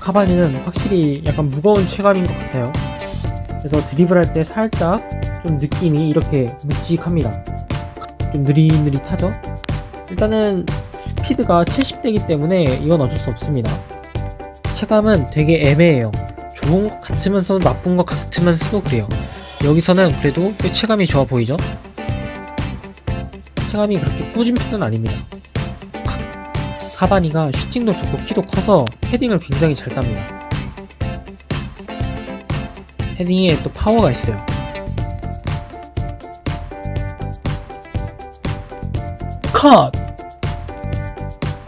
카바니는 확실히 약간 무거운 체감인 것 같아요. 그래서 드리블할 때 살짝 좀 느낌이 이렇게 묵직합니다. 좀 느릿느릿하죠? 일단은 스피드가 70대이기 때문에 이건 어쩔 수 없습니다. 체감은 되게 애매해요. 좋은 것 같으면서도 나쁜 것 같으면서도 그래요. 여기서는 그래도 꽤 체감이 좋아 보이죠? 체감이 그렇게 꾸준 편은 아닙니다. 카- 카바니가 슈팅도 좋고 키도 커서 헤딩을 굉장히 잘 땁니다. 헤딩에 또 파워가 있어요. 컷!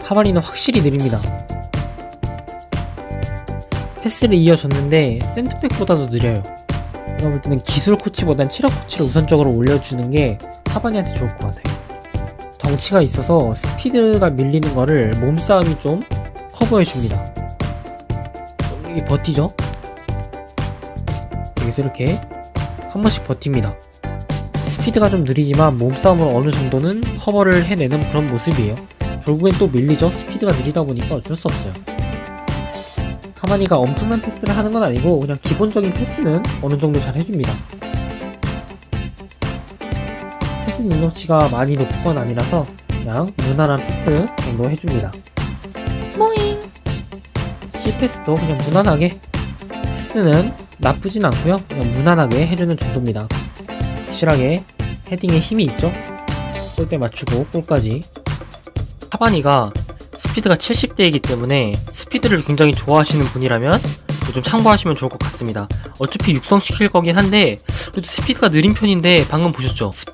카바니는 확실히 느립니다. 패스를 이어줬는데 센터백보다도 느려요. 제가 볼 때는 기술 코치보단 체력 코치를 우선적으로 올려주는 게 카바니한테 좋을 것 같아요. 덩치가 있어서 스피드가 밀리는 거를 몸싸움이 좀 커버해줍니다. 좀 이게 버티죠? 여기서 이렇게 한 번씩 버팁니다. 스피드가 좀 느리지만 몸싸움으로 어느 정도는 커버를 해내는 그런 모습이에요. 결국엔 또 밀리죠? 스피드가 느리다 보니까 어쩔 수 없어요. 카마니가 엄청난 패스를 하는 건 아니고 그냥 기본적인 패스는 어느 정도 잘 해줍니다. 패스 능력치가 많이 높은 건 아니라서 그냥 무난한 패스 정도 해줍니다. 모잉! C 패스도 그냥 무난하게 패스는 나쁘진 않고요. 그냥 무난하게 해주는 정도입니다. 확실하게 헤딩에 힘이 있죠? 골대 맞추고 골까지. 카바니가 스피드가 70대이기 때문에 스피드를 굉장히 좋아하시는 분이라면 좀 참고하시면 좋을 것 같습니다. 어차피 육성시킬 거긴 한데 그래도 스피드가 느린 편인데 방금 보셨죠? 스,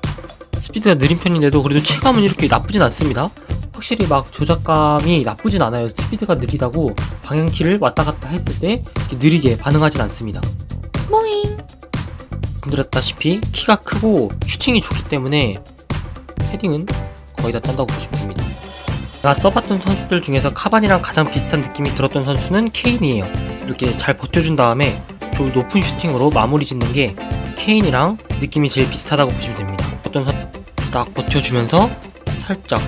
스피드가 느린 편인데도 그래도 체감은 이렇게 나쁘진 않습니다. 확실히 막 조작감이 나쁘진 않아요. 스피드가 느리다고 방향키를 왔다 갔다 했을 때 느리게 반응하진 않습니다. 모잉. 분들했다시피 키가 크고 슈팅이 좋기 때문에 헤딩은 거의 다 딴다고 보시면 됩니다. 제가 써봤던 선수들 중에서 카반이랑 가장 비슷한 느낌이 들었던 선수는 케인이에요. 이렇게 잘 버텨준 다음에 좀 높은 슈팅으로 마무리 짓는 게 케인이랑 느낌이 제일 비슷하다고 보시면 됩니다. 어떤 선 딱 버텨주면서 살짝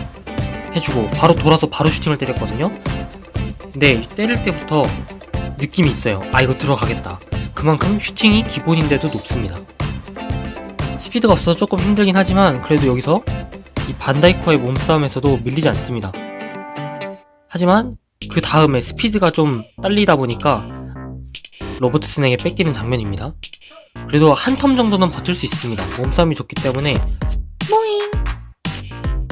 해주고 바로 돌아서 바로 슈팅을 때렸거든요. 근데 때릴 때부터 느낌이 있어요. 아 이거 들어가겠다. 그만큼 슈팅이 기본인데도 높습니다. 스피드가 없어서 조금 힘들긴 하지만 그래도 여기서 이 반다이커의 몸싸움에서도 밀리지 않습니다. 하지만 그 다음에 스피드가 좀 딸리다 보니까 로버트슨에게 뺏기는 장면입니다. 그래도 한 텀 정도는 버틸 수 있습니다. 몸싸움이 좋기 때문에 모잉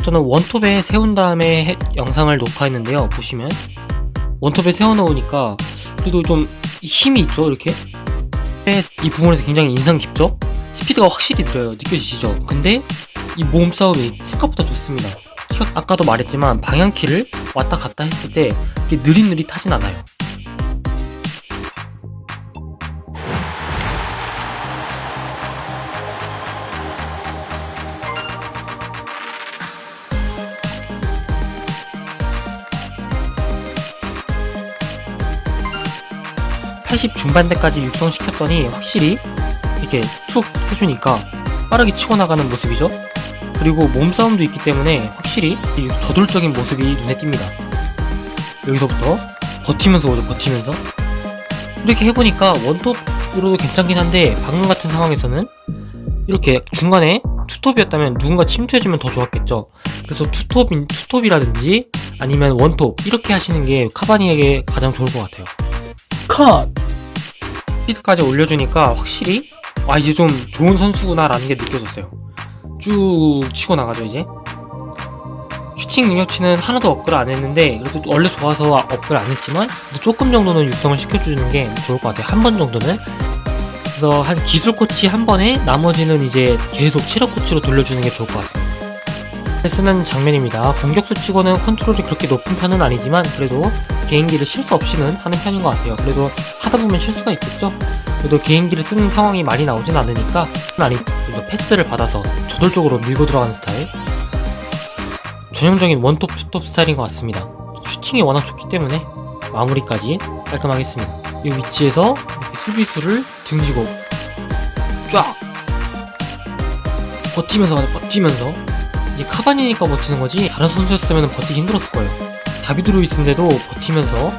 저는 원톱에 세운 다음에 해- 영상을 녹화했는데요. 보시면 원톱에 세워놓으니까 그래도 좀 힘이 있죠 이렇게 이 부분에서 굉장히 인상 깊죠? 스피드가 확실히 느려요. 느껴지시죠? 근데 이 몸싸움이 생각보다 좋습니다. 키가 아까도 말했지만 방향키를 왔다 갔다 했을 때 이렇게 느릿느릿하진 않아요. (80) 중반대까지 육성시켰더니 확실히 이렇게 툭 해주니까 빠르게 치고 나가는 모습이죠. 그리고 몸싸움도 있기 때문에 확실히 이 저돌적인 모습이 눈에 띕니다. 여기서부터 버티면서 오죠, 버티면서. 이렇게 해보니까 원톱으로도 괜찮긴 한데 방금 같은 상황에서는 이렇게 중간에 투톱이었다면 누군가 침투해주면 더 좋았겠죠. 그래서 투톱인 투톱이라든지 아니면 원톱 이렇게 하시는 게 카바니에게 가장 좋을 것 같아요. 컷! 스피드까지 올려주니까 확실히 아 이제 좀 좋은 선수구나라는 게 느껴졌어요. 쭉 치고 나가죠 이제. 슈팅 능력치는 하나도 업글 안 했는데 그래도 원래 좋아서 업글 안 했지만 조금 정도는 육성을 시켜주는 게 좋을 것 같아요. 한 번 정도는. 그래서 한 기술 코치 한 번에 나머지는 이제 계속 체력 코치로 돌려주는 게 좋을 것 같습니다. 쓰는 장면입니다. 공격수 치고는 컨트롤이 그렇게 높은 편은 아니지만 그래도 개인기를 실수 없이는 하는 편인 것 같아요. 그래도 하다 보면 실수가 있겠죠. 그래도 개인기를 쓰는 상황이 많이 나오진 않으니까 아니 그래도 패스를 받아서 저돌적으로 밀고 들어가는 스타일. 전형적인 원톱 투톱 스타일인 것 같습니다. 슈팅이 워낙 좋기 때문에 마무리까지 깔끔하게 했습니다. 이 위치에서 수비수를 등지고 쫙 버티면서 가자 버티면서 이게 카바니니까 버티는 거지 다른 선수였으면 버티기 힘들었을 거예요 다비드 루이스인데도 버티면서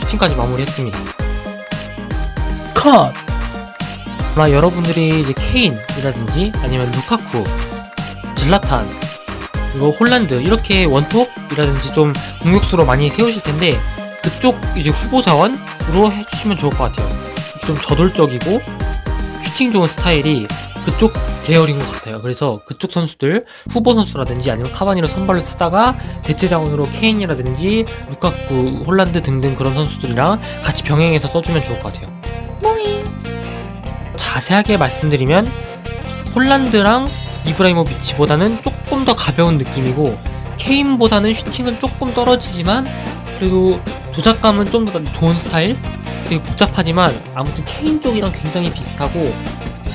슈팅까지 마무리했습니다 컷! 아마 여러분들이 이제 케인이라든지 아니면 루카쿠, 질라탄, 그리고 홀란드 이렇게 원톱이라든지 좀 공격수로 많이 세우실 텐데 그쪽 이제 후보 자원으로 해주시면 좋을 것 같아요. 좀 저돌적이고 슈팅 좋은 스타일이 그쪽 계열인 것 같아요. 그래서 그쪽 선수들 후보 선수라든지 아니면 카바니로 선발로 쓰다가 대체 자원으로 케인이라든지 루카쿠, 홀란드 등등 그런 선수들이랑 같이 병행해서 써주면 좋을 것 같아요. 자세하게 말씀드리면 홀란드랑 이브라이모비치보다는 조금 더 가벼운 느낌이고 케인보다는 슈팅은 조금 떨어지지만 그래도 조작감은 좀 더 좋은 스타일 되게 복잡하지만 아무튼 케인 쪽이랑 굉장히 비슷하고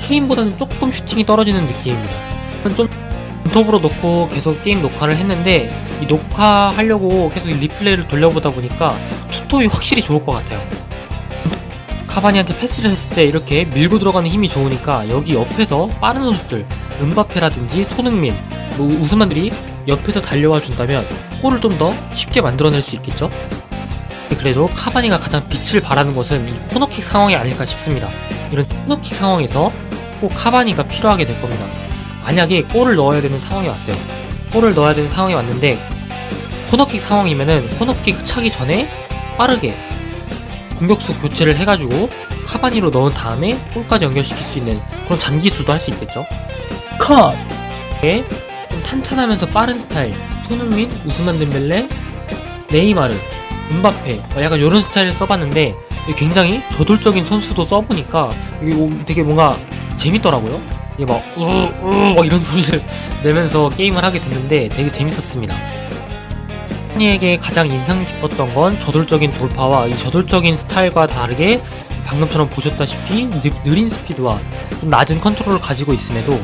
케인보다는 조금 슈팅이 떨어지는 느낌입니다. 좀 톱으로 놓고 계속 게임 녹화를 했는데 이 녹화하려고 계속 이 리플레이를 돌려보다 보니까 투톱이 확실히 좋을 것 같아요. 카바니한테 패스를 했을 때 이렇게 밀고 들어가는 힘이 좋으니까 여기 옆에서 빠른 선수들 은바페라든지 손흥민, 뭐 우스만들이 옆에서 달려와 준다면 골을 좀 더 쉽게 만들어낼 수 있겠죠? 그래도 카바니가 가장 빛을 발하는 것은 이 코너킥 상황이 아닐까 싶습니다. 이런 코너킥 상황에서 꼭 카바니가 필요하게 될 겁니다. 만약에 골을 넣어야 되는 상황이 왔어요. 골을 넣어야 되는 상황이 왔는데 코너킥 상황이면은 코너킥 차기 전에 빠르게 공격수 교체를 해가지고 카바니로 넣은 다음에 골까지 연결시킬 수 있는 그런 잔기술도 할 수 있겠죠. 컷! 예, 좀 탄탄하면서 빠른 스타일. 손흥민, 우스만 덴벨레, 네이마르, 은바페 어, 약간 이런 스타일을 써봤는데 굉장히 저돌적인 선수도 써보니까 이게 되게 뭔가 재밌더라고요. 이게 막 우우 막 이런 소리를 내면서 게임을 하게 됐는데 되게 재밌었습니다. 팬이에게 가장 인상 깊었던 건 저돌적인 돌파와 이 저돌적인 스타일과 다르게 방금처럼 보셨다시피 느, 느린 스피드와 좀 낮은 컨트롤을 가지고 있음에도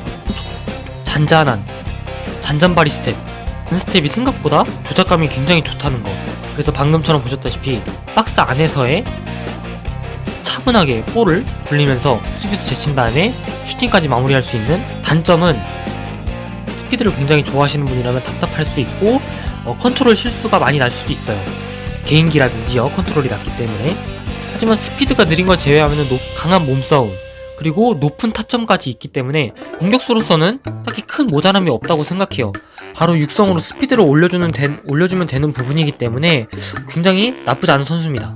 잔잔한 잔잔바리 스텝 그 스텝이 생각보다 조작감이 굉장히 좋다는 거. 그래서 방금처럼 보셨다시피 박스 안에서의 차분하게 볼을 굴리면서 수비수 제친 다음에 슈팅까지 마무리할 수 있는 단점은 스피드를 굉장히 좋아하시는 분이라면 답답할 수 있고 어, 컨트롤 실수가 많이 날 수도 있어요. 개인기라든지요 컨트롤이 낮기 때문에 하지만 스피드가 느린 걸 제외하면 강한 몸싸움 그리고 높은 타점까지 있기 때문에 공격수로서는 딱히 큰 모자람이 없다고 생각해요. 바로 육성으로 스피드를 올려주는 된- 올려주면 되는 부분이기 때문에 굉장히 나쁘지 않은 선수입니다.